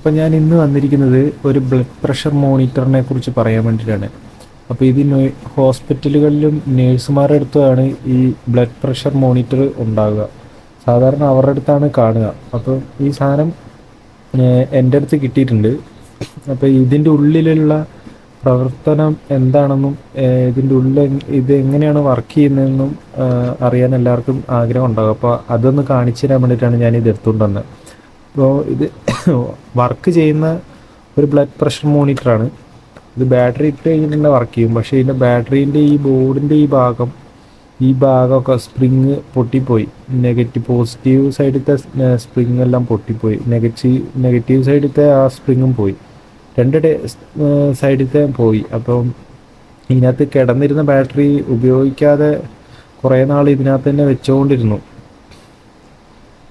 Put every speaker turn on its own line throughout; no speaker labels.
അപ്പം ഞാൻ ഇന്ന് വന്നിരിക്കുന്നത് ഒരു ബ്ലഡ് പ്രഷർ മോണിറ്ററിനെ കുറിച്ച് പറയാൻ വേണ്ടിയിട്ടാണ്. അപ്പോൾ ഇത് ഹോസ്പിറ്റലുകളിലും നേഴ്സുമാരുടെ അടുത്തുമാണ് ഈ ബ്ലഡ് പ്രഷർ മോണിറ്റർ ഉണ്ടാകുക സാധാരണ അവരുടെ അടുത്താണ് കാണുക. അപ്പോൾ ഈ സാധനം എന്റെ അടുത്ത് കിട്ടിയിട്ടുണ്ട്. അപ്പോൾ ഇതിന്റെ ഉള്ളിലുള്ള പ്രവർത്തനം എന്താണെന്നും ഇതിന്റെ ഉള്ളിൽ ഇത് എങ്ങനെയാണ് വർക്ക് ചെയ്യുന്നതെന്നും അറിയാൻ എല്ലാവർക്കും ആഗ്രഹം ഉണ്ടാകും. അപ്പോൾ അതൊന്ന് കാണിച്ചു തരാൻ വേണ്ടിയിട്ടാണ് ഞാൻ ഇത് എടുത്തുകൊണ്ട് വന്നത്. അപ്പോൾ ഇത് വർക്ക് ചെയ്യുന്ന ഒരു ബ്ലഡ് പ്രഷർ മോണിറ്ററാണ് ഇത് ബാറ്ററി ഇട്ട് കഴിഞ്ഞിട്ടുണ്ടെങ്കിൽ വർക്ക് ചെയ്യും. പക്ഷേ ഇതിന്റെ ബാറ്ററീന്റെ ഈ ബോർഡിന്റെ ഈ ഭാഗം ഈ ഭാഗമൊക്കെ സ്പ്രിങ് പൊട്ടിപ്പോയി. നെഗറ്റീവ് പോസിറ്റീവ് സൈഡിലത്തെ സ്പ്രിങ് എല്ലാം പൊട്ടിപ്പോയി. നെഗറ്റീവ് നെഗറ്റീവ് സൈഡിലത്തെ ആ സ്പ്രിങ്ങും പോയി. രണ്ട് സൈഡിലത്തെ പോയി. അപ്പം ഇതിനകത്ത് കിടന്നിരുന്ന ബാറ്ററി ഉപയോഗിക്കാതെ കുറേ നാൾ ഇതിനകത്ത് തന്നെ വെച്ചുകൊണ്ടിരുന്നു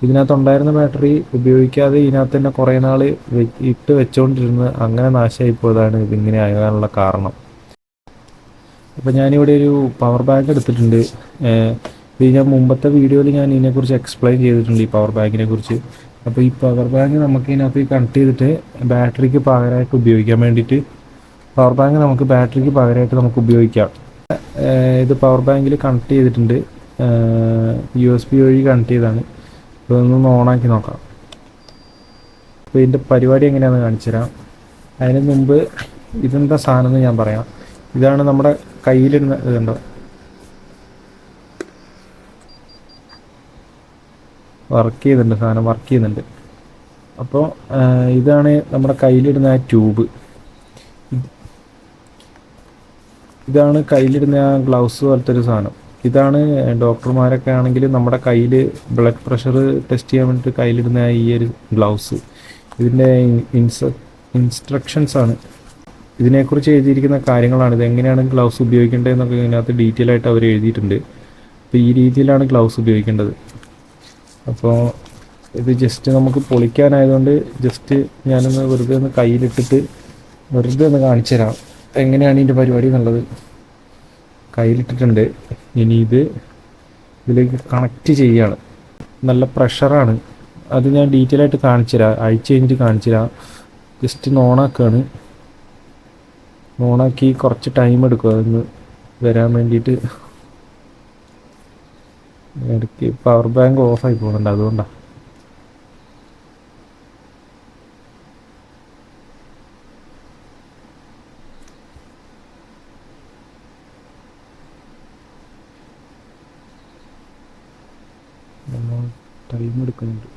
ഇതിനകത്തുണ്ടായിരുന്ന ബാറ്ററി ഉപയോഗിക്കാതെ ഇതിനകത്ത് തന്നെ കുറേ നാൾ ഇട്ട് വെച്ചുകൊണ്ടിരുന്ന് അങ്ങനെ നാശമായി പോയതാണ് ഇതിങ്ങനെ ആകാനുള്ള കാരണം. അപ്പോൾ ഞാനിവിടെ ഒരു പവർ ബാങ്ക് എടുത്തിട്ടുണ്ട്. ഇത് ഞാൻ മുമ്പത്തെ വീഡിയോയിൽ ഞാൻ ഇതിനെക്കുറിച്ച് എക്സ്പ്ലെയിൻ ചെയ്തിട്ടുണ്ട് ഈ പവർ ബാങ്കിനെ കുറിച്ച്. അപ്പോൾ ഈ പവർ ബാങ്ക് നമുക്ക് ഇതിനകത്ത് കണക്ട് ചെയ്തിട്ട് ബാറ്ററിക്ക് പകരമായിട്ട് ഉപയോഗിക്കാൻ വേണ്ടിയിട്ട് പവർ ബാങ്ക് നമുക്ക് ബാറ്ററിക്ക് പകരമായിട്ട് നമുക്ക് ഉപയോഗിക്കാം. ഇത് പവർ ബാങ്കിൽ കണക്ട് ചെയ്തിട്ടുണ്ട്. യു എസ് ബി വഴി കണക്ട് ചെയ്താണ് ഇതൊന്ന് ഓണാക്കി നോക്കാം. അപ്പോൾ ഇതിന്റെ പരിപാടി എങ്ങനെയാണെന്ന് കാണിച്ചു തരാം. അതിന് മുമ്പ് ഇതെന്താ സാധനം എന്ന് ഞാൻ പറയാം. ഇതാണ് നമ്മുടെ കയ്യിലിടുന്ന ഇതുണ്ടോ വർക്ക് ചെയ്യുന്നുണ്ട് സാധനം വർക്ക് ചെയ്യുന്നുണ്ട്. അപ്പോൾ ഇതാണ് നമ്മുടെ കയ്യിലിടുന്ന ആ ട്യൂബ്. ഇതാണ് കയ്യിലിടുന്ന ആ ഗ്ലൗസ് പോലത്തെ ഒരു സാധനം. ഇതാണ് ഡോക്ടർമാരൊക്കെ ആണെങ്കിൽ നമ്മുടെ കയ്യിൽ ബ്ലഡ് പ്രഷർ ടെസ്റ്റ് ചെയ്യാൻ വേണ്ടിയിട്ട് കയ്യിലിടുന്ന ഈ ഒരു ഗ്ലൗസ് ഇതിന്റെ ഇൻസ ഇൻസ്ട്രക്ഷൻസ് ആണ്. ഇതിനെക്കുറിച്ച് എഴുതിയിരിക്കുന്ന കാര്യങ്ങളാണ്. ഇത് എങ്ങനെയാണ് ഗ്ലൗസ് ഉപയോഗിക്കേണ്ടതെന്നൊക്കെ ഇതിനകത്ത് ഡീറ്റെയിൽ ആയിട്ട് അവർ എഴുതിയിട്ടുണ്ട്. അപ്പോൾ ഈ രീതിയിലാണ് ഗ്ലൗസ് ഉപയോഗിക്കേണ്ടത്. അപ്പോൾ ഇത് ജസ്റ്റ് നമുക്ക് പൊളിക്കാനായതുകൊണ്ട് ജസ്റ്റ് ഞാനൊന്ന് വെറുതെ ഒന്ന് കയ്യിലിട്ടിട്ട് വെറുതെ ഒന്ന് കാണിച്ചു തരാം എങ്ങനെയാണ് ഇതിന്റെ പരിപാടി എന്നുള്ളത്? കയ്യിലിട്ടിട്ടുണ്ട്. ഇനി ഇത് ഇതിലേക്ക് കണക്റ്റ് ചെയ്യുകയാണ് നല്ല പ്രഷറാണ് അത് ഞാൻ ഡീറ്റെയിൽ ആയിട്ട് കാണിച്ചു തരാം. അഴിച്ച് കഴിഞ്ഞിട്ട് കാണിച്ചു തരാം. ജസ്റ്റ് ഓണാക്കുകയാണ് ഓണാക്കി കുറച്ച് ടൈം എടുക്കും. അതൊന്ന് വരാൻ വേണ്ടിയിട്ട്. ഇടയ്ക്ക് പവർ ബാങ്ക് ഓഫായി പോകുന്നുണ്ട്. അതുകൊണ്ടാണ് ടൈം എടുക്കുന്നുണ്ട്.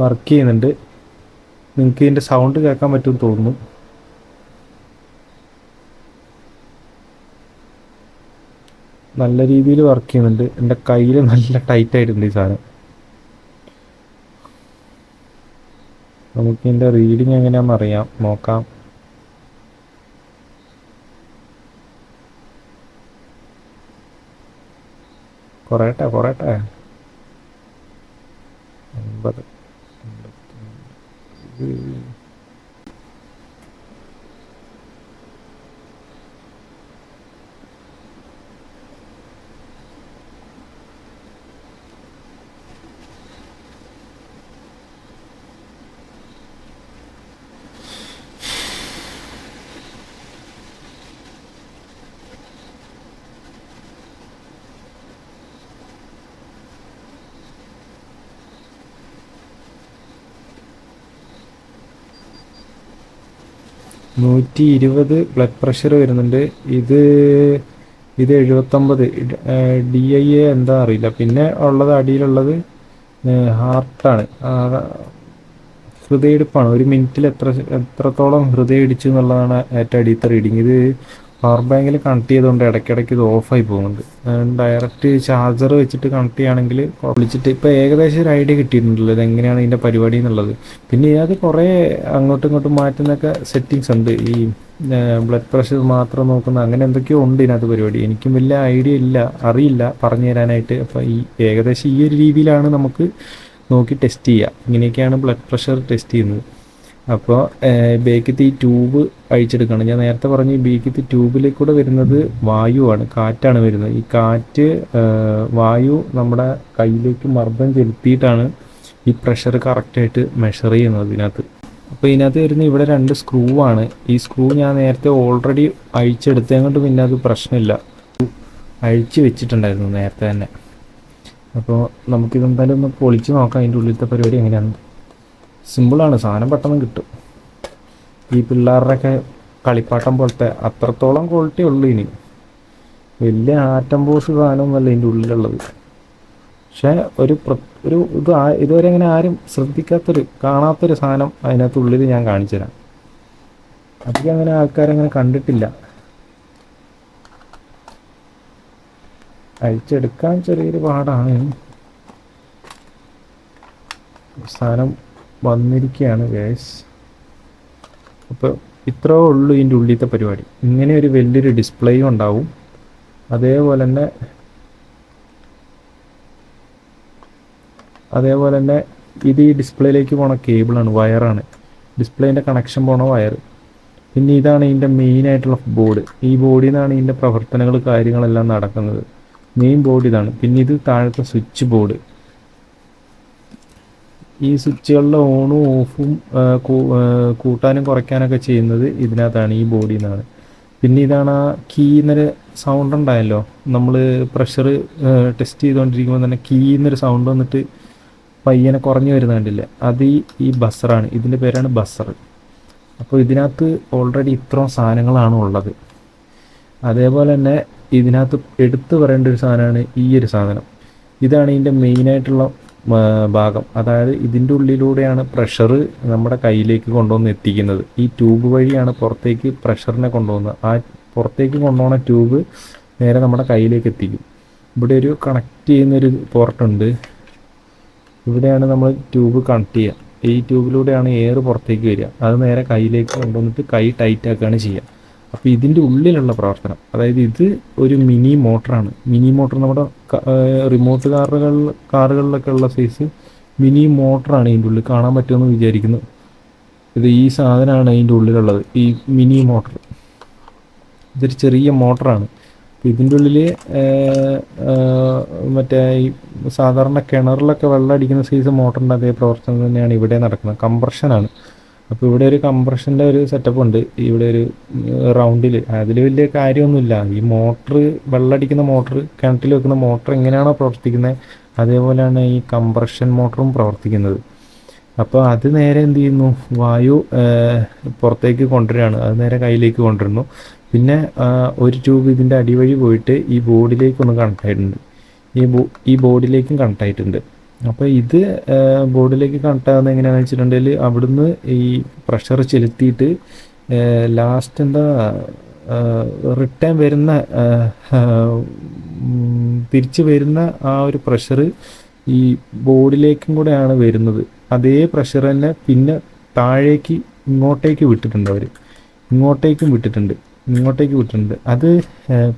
വർക്ക് ചെയ്യുന്നുണ്ട്. നിങ്ങൾക്ക് ഇതിന്റെ സൗണ്ട് കേൾക്കാൻ പറ്റുമെന്ന് തോന്നുന്നു. നല്ല രീതിയിൽ വർക്ക് ചെയ്യുന്നുണ്ട്. എന്റെ കയ്യിൽ നല്ല ടൈറ്റ് ആയിട്ടുണ്ട് ഈ സാധനം. നമുക്ക് ഇതിന്റെ റീഡിങ് എങ്ങനെയാണെന്ന് അറിയാം. നോക്കാം. കുറയട്ടെ കുറയട്ടെ അമ്പത്. ഇത് നൂറ്റി ഇരുപത് ബ്ലഡ് പ്രഷർ വരുന്നുണ്ട്. ഇത് ഇത് എഴുപത്തൊമ്പത്. ഡി ഐ എ എന്താ അറിയില്ല. പിന്നെ ഉള്ളത് അടിയിലുള്ളത് ഹാർട്ടാണ് ഹൃദയമിടിപ്പാണ് ഒരു മിനിറ്റിൽ എത്ര എത്രത്തോളം ഹൃദയം ഇടിച്ചു എന്നുള്ളതാണ് ഏറ്റവും അടിയത്തെ റീഡിങ് ഇത് പവർ ബാങ്കിൽ കണക്ട് ചെയ്തുകൊണ്ട് ഇടയ്ക്കിടയ്ക്ക് ഇത് ഓഫായി പോകുന്നുണ്ട്. ഡയറക്റ്റ് ചാർജർ വെച്ചിട്ട് കണക്ട് ചെയ്യുകയാണെങ്കിൽ വിളിച്ചിട്ട് ഇപ്പോൾ ഏകദേശം ഒരു ഐഡിയ കിട്ടിയിട്ടുണ്ടല്ലോ ഇത് എങ്ങനെയാണ് ഇതിന്റെ പരിപാടി എന്നുള്ളത്. പിന്നെ ഇതിനകത്ത് കുറേ അങ്ങോട്ടും ഇങ്ങോട്ടും മാറ്റുന്നൊക്കെ സെറ്റിങ്സ് ഉണ്ട്. ഈ ബ്ലഡ് പ്രഷർ മാത്രം നോക്കുന്ന അങ്ങനെ എന്തൊക്കെയോ ഉണ്ട് ഇതിനകത്ത് പരിപാടി. എനിക്കും വലിയ ഐഡിയ ഇല്ല അറിയില്ല പറഞ്ഞു തരാനായിട്ട്. അപ്പോൾ ഈ ഏകദേശം ഈ ഒരു രീതിയിലാണ് നമുക്ക് നോക്കി ടെസ്റ്റ് ചെയ്യുക ഇങ്ങനെയൊക്കെയാണ് ബ്ലഡ് പ്രഷർ ടെസ്റ്റ് ചെയ്യുന്നത്. അപ്പോൾ ബേക്കത്തെ ട്യൂബ് അഴിച്ചെടുക്കണം. ഞാൻ നേരത്തെ പറഞ്ഞു ബേക്കത്തെ ട്യൂബിൽ കൂടെ വരുന്നത് വായുവാണ് കാറ്റാണ് വരുന്നത്. ഈ കാറ്റ് വായു നമ്മുടെ കയ്യിലേക്ക് മർദ്ദം ചെലുത്തിയിട്ടാണ് ഈ പ്രഷർ കറക്റ്റായിട്ട് മെഷർ ചെയ്യുന്നത് ഇതിനകത്ത്. അപ്പോൾ ഇതിനകത്ത് വരുന്ന ഇവിടെ രണ്ട് സ്ക്രൂ ആണ് ഈ സ്ക്രൂ ഞാൻ നേരത്തെ ഓൾറെഡി അഴിച്ചെടുത്തത് കൊണ്ട് പിന്നെ അത് പ്രശ്നമില്ല. അഴിച്ച് വെച്ചിട്ടുണ്ടായിരുന്നു നേരത്തെ തന്നെ. അപ്പോൾ നമുക്കിതെന്തായാലും ഒന്ന് പൊളിച്ച് നോക്കാം. അതിന്റെ ഉള്ളിലത്തെ പരിപാടി എങ്ങനെയാണ് സിമ്പിളാണ്. സാധനം പെട്ടെന്ന് കിട്ടും. ഈ പിള്ളേരുടെയൊക്കെ കളിപ്പാട്ടം പോലത്തെ അത്രത്തോളം ക്വാളിറ്റി ഉള്ളു ഇനി. വലിയ ആറ്റം ബോസ് സാധനമൊന്നുമല്ല ഇതിന്റെ ഉള്ളിലുള്ളത്. പക്ഷേ ഒരു ഒരു ഇത് ഇതുവരെ അങ്ങനെ ആരും ശ്രദ്ധിക്കാത്തൊരു കാണാത്തൊരു സാധനം അതിനകത്ത് ഉള്ളിൽ ഞാൻ കാണിച്ചു തരാം. അധികം അങ്ങനെ ആൾക്കാരങ്ങനെ കണ്ടിട്ടില്ല. അഴിച്ചെടുക്കാൻ ചെറിയൊരു പാടാണ്. സാധനം വന്നിരിക്കുകയാണ് ഗൈസ് അപ്പോൾ ഇത്രേ ഉള്ളൂ ഇതിന്റെ ഉള്ളിലത്തെ പരിപാടി. ഇങ്ങനെ ഒരു വലിയൊരു ഡിസ്പ്ലേയും ഉണ്ടാവും. അതേപോലെ തന്നെ അതേപോലെ തന്നെ ഇത് ഈ ഡിസ്പ്ലേയിലേക്ക് പോണ കേബിളാണ് വയറാണ് ഡിസ്പ്ലേന്റെ കണക്ഷൻ പോണ വയർ പിന്നെ ഇതാണ് ഇതിന്റെ മെയിൻ ആയിട്ടുള്ള ബോർഡ് ഈ ബോർഡിൽ നിന്നാണ് ഇതിന്റെ പ്രവർത്തനങ്ങൾ കാര്യങ്ങളെല്ലാം നടക്കുന്നത്. മെയിൻ ബോർഡ് ഇതാണ്. പിന്നെ ഇത് താഴത്തെ സ്വിച്ച് ബോർഡ് ഈ സ്വിച്ചുകളുടെ ഓണും ഓഫും കൂട്ടാനും കുറയ്ക്കാനൊക്കെ ചെയ്യുന്നത് ഇതിനകത്താണ് ഈ ബോഡിയിൽ നിന്നാണ് പിന്നെ ഇതാണ് ആ കീന്നൊരു സൗണ്ട് ഉണ്ടായല്ലോ. നമ്മൾ പ്രഷർ ടെസ്റ്റ് ചെയ്തുകൊണ്ടിരിക്കുമ്പോൾ തന്നെ കീന്നൊരു സൗണ്ട് വന്നിട്ട് പയ്യനെ കുറഞ്ഞു വരുന്ന കണ്ടില്ലേ? അത് ഈ ബസറാണ്. ഇതിന്റെ പേരാണ് ബസർ. അപ്പോൾ ഇതിനകത്ത് ഓൾറെഡി ഇത്രയും സാധനങ്ങളാണ് ഉള്ളത്. അതേപോലെ തന്നെ ഇതിനകത്ത് എടുത്തു പറയേണ്ട ഒരു സാധനമാണ് ഈ ഒരു സാധനം. ഇതാണ് ഇതിന്റെ മെയിനായിട്ടുള്ള ഭാഗം. അതായത് ഇതിന്റെ ഉള്ളിലൂടെയാണ് പ്രഷർ നമ്മുടെ കയ്യിലേക്ക് കൊണ്ടുവന്ന് എത്തിക്കുന്നത്. ഈ ട്യൂബ് വഴിയാണ് പുറത്തേക്ക് പ്രഷറിനെ കൊണ്ടുപോകുന്നത് ആ പുറത്തേക്ക് കൊണ്ടുപോകുന്ന ട്യൂബ് നേരെ നമ്മുടെ കയ്യിലേക്ക് എത്തിക്കും. ഇവിടെ ഒരു കണക്ട് ചെയ്യുന്നൊരു പോർട്ടുണ്ട്. ഇവിടെയാണ് നമ്മൾ ട്യൂബ് കണക്ട് ചെയ്യുക. ഈ ട്യൂബിലൂടെയാണ് എയർ പുറത്തേക്ക് വരിക. അത് നേരെ കയ്യിലേക്ക് കൊണ്ടുവന്നിട്ട് കൈ ടൈറ്റ് ആക്കുകയാണ് ചെയ്യുക. അപ്പോൾ ഇതിന്റെ ഉള്ളിലുള്ള പ്രവർത്തനം അതായത് ഇത് ഒരു മിനി മോട്ടറാണ്. മിനി മോട്ടർ നമ്മുടെ റിമോട്ട് കാറുകൾ കാറുകളിലൊക്കെ ഉള്ള സൈസ് മിനി മോട്ടറാണ് ഇതിന്റെ ഉള്ളിൽ. കാണാൻ പറ്റുമെന്ന് വിചാരിക്കുന്നു. ഇത് ഈ സാധനമാണ് അതിന്റെ ഉള്ളിലുള്ളത് ഈ മിനി മോട്ടർ. ഇതൊരു ചെറിയ മോട്ടറാണ്. ഇതിന്റെ ഉള്ളിൽ മറ്റേ ഈ സാധാരണ കിണറിലൊക്കെ വെള്ളം അടിക്കുന്ന സൈസ് മോട്ടറിന്റെ അതേ പ്രവർത്തനം തന്നെയാണ് ഇവിടെ നടക്കുന്നത്. കംപ്രഷനാണ്. അപ്പോൾ ഇവിടെ ഒരു കംപ്രഷന്റെ ഒരു സെറ്റപ്പ് ഉണ്ട്. ഇവിടെ ഒരു റൗണ്ടിൽ അതിൽ വലിയ കാര്യമൊന്നുമില്ല. ഈ മോട്ടർ വെള്ളടിക്കുന്ന മോട്ടർ കിണറ്റിൽ വെക്കുന്ന മോട്ടർ എങ്ങനെയാണോ പ്രവർത്തിക്കുന്നത് അതേപോലെയാണ് ഈ കംപ്രഷൻ മോട്ടറും പ്രവർത്തിക്കുന്നത്. അപ്പോൾ അത് നേരെ എന്ത് ചെയ്യുന്നു? വായു പുറത്തേക്ക് കൊണ്ടുവരികയാണ്. അത് നേരെ കയ്യിലേക്ക് കൊണ്ടുവരുന്നു. പിന്നെ ഒരു ട്യൂബ് ഇതിന്റെ അടിവഴി പോയിട്ട് ഈ ബോർഡിലേക്കൊന്ന് കണക്ട് ആയിട്ടുണ്ട്. ഈ ബോ ഈ ബോർഡിലേക്കും കണക്ട് ആയിട്ടുണ്ട്. അപ്പോൾ ഇത് ബോർഡിലേക്ക് കണക്ട് ആകുന്നത് എങ്ങനെയാണെന്ന് വെച്ചിട്ടുണ്ടെങ്കിൽ അവിടുന്ന് ഈ പ്രഷർ ചെലുത്തിയിട്ട് ലാസ്റ്റ് എന്താ റിട്ടേൺ വരുന്ന തിരിച്ച് വരുന്ന ആ ഒരു പ്രഷർ ഈ ബോർഡിലേക്കും കൂടെയാണ് വരുന്നത്. അതേ പ്രഷർ തന്നെ പിന്നെ താഴേക്ക് ഇങ്ങോട്ടേക്ക് വിട്ടിട്ടുണ്ട് അവർ ഇങ്ങോട്ടേക്കും വിട്ടിട്ടുണ്ട്. ഇങ്ങോട്ടേക്ക് വിട്ടിട്ടുണ്ട്. അത്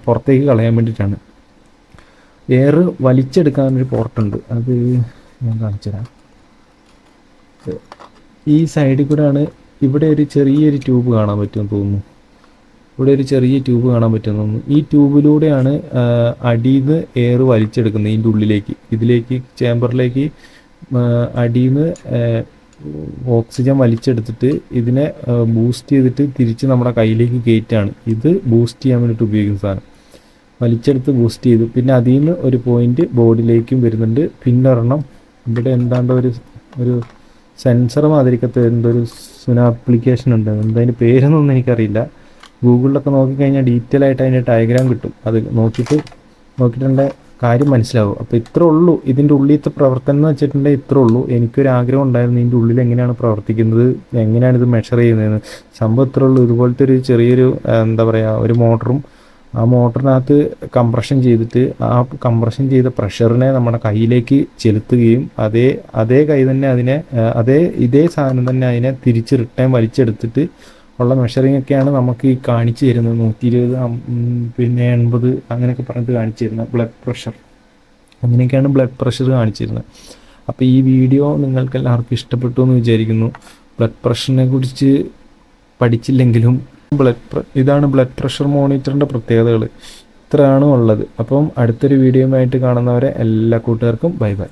പുറത്തേക്ക് കളയാൻ വേണ്ടിയിട്ടാണ്. എയർ വലിച്ചെടുക്കാൻ വലിച്ചെടുക്കാനൊരു പോർട്ടുണ്ട്. അത് ഞാൻ കാണിച്ചു തരാം ഈ സൈഡിൽ കൂടെയാണ് ഇവിടെ ഒരു ചെറിയൊരു ട്യൂബ് കാണാൻ പറ്റുമെന്ന് തോന്നുന്നു. ഇവിടെ ഒരു ചെറിയ ട്യൂബ് കാണാൻ പറ്റുമെന്ന് തോന്നുന്നു. ഈ ട്യൂബിലൂടെയാണ് അടിയിൽ നിന്ന് എയർ വലിച്ചെടുക്കുന്നത് ഇതിന്റെ ഉള്ളിലേക്ക്. ഇതിലേക്ക് ചേമ്പറിലേക്ക് അടിയിൽ നിന്ന് ഓക്സിജൻ വലിച്ചെടുത്തിട്ട് ഇതിനെ ബൂസ്റ്റ് ചെയ്തിട്ട് തിരിച്ച് നമ്മുടെ കയ്യിലേക്ക് കയറ്റാണ് ഇത് ബൂസ്റ്റ് ചെയ്യാൻ വേണ്ടിയിട്ട് ഉപയോഗിക്കുന്ന സാധനം. വലിച്ചെടുത്ത് ബൂസ്റ്റ് ചെയ്തു. പിന്നെ അതിൽ നിന്ന് ഒരു പോയിന്റ് ബോർഡിലേക്കും വരുന്നുണ്ട്. പിന്നെ ഒരെണ്ണം ഇവിടെ എന്താണ്ട് ഒരു ഒരു സെൻസർ മാതിരിക്കത്തെ എന്തോ ഒരു സുന ആപ്ലിക്കേഷൻ ഉണ്ട്. എന്താ അതിന്റെ പേരൊന്നും എനിക്കറിയില്ല. ഗൂഗിളിലൊക്കെ നോക്കിക്കഴിഞ്ഞാൽ ഡീറ്റെയിൽ ആയിട്ട് അതിന്റെ ഡയഗ്രാം കിട്ടും. അത് നോക്കിയിട്ട് നോക്കിയിട്ടുണ്ടെ കാര്യം മനസ്സിലാവും? അപ്പോൾ ഇത്ര ഉള്ളൂ. ഇതിന്റെ ഉള്ളിലത്തെ പ്രവർത്തനം എന്ന് വെച്ചിട്ടുണ്ടെങ്കിൽ ഇത്ര ഉള്ളൂ. എനിക്കൊരു ആഗ്രഹം ഉണ്ടായിരുന്നു ഇതിന്റെ ഉള്ളിൽ എങ്ങനെയാണ് പ്രവർത്തിക്കുന്നത് എങ്ങനെയാണ് ഇത് മെഷർ ചെയ്യുന്നതെന്ന്. സംഭവം ഇത്രേ ഉള്ളൂ. ഇതുപോലത്തെ ഒരു ചെറിയൊരു എന്താ പറയുക ഒരു മോട്ടറും ആ മോട്ടറിനകത്ത് കംപ്രഷൻ ചെയ്തിട്ട് ആ കംപ്രഷൻ ചെയ്ത പ്രഷറിനെ നമ്മുടെ കയ്യിലേക്ക് ചെലുത്തുകയും അതേ അതേ കൈ തന്നെ അതിനെ അതേ ഇതേ സാധനം തന്നെ അതിനെ തിരിച്ച് റിട്ടേൺ വലിച്ചെടുത്തിട്ട് ഉള്ള മെഷറിംഗ് ഒക്കെയാണ് നമുക്ക് ഈ കാണിച്ചു തരുന്നത്. നൂറ്റി ഇരുപത് പിന്നെ എൺപത് അങ്ങനെയൊക്കെ പറഞ്ഞിട്ട് കാണിച്ചു തരുന്നത്. ബ്ലഡ് പ്രഷർ അങ്ങനെയൊക്കെയാണ് ബ്ലഡ് പ്രഷർ കാണിച്ചിരുന്നത് അപ്പോൾ ഈ വീഡിയോ നിങ്ങൾക്ക് എല്ലാവർക്കും ഇഷ്ടപ്പെട്ടു എന്ന് വിചാരിക്കുന്നു. ബ്ലഡ് പ്രഷറിനെ കുറിച്ച് പഠിച്ചില്ലെങ്കിലും ബ്ലഡ് ഇതാണ് ബ്ലഡ് പ്രഷർ മോണിറ്ററിന്റെ പ്രത്യേകതകൾ ഇത്രയാണ് ഉള്ളത്. അപ്പം അടുത്തൊരു വീഡിയോയുമായിട്ട് കാണുന്നവരെ എല്ലാ കൂട്ടുകാർക്കും ബൈ ബൈ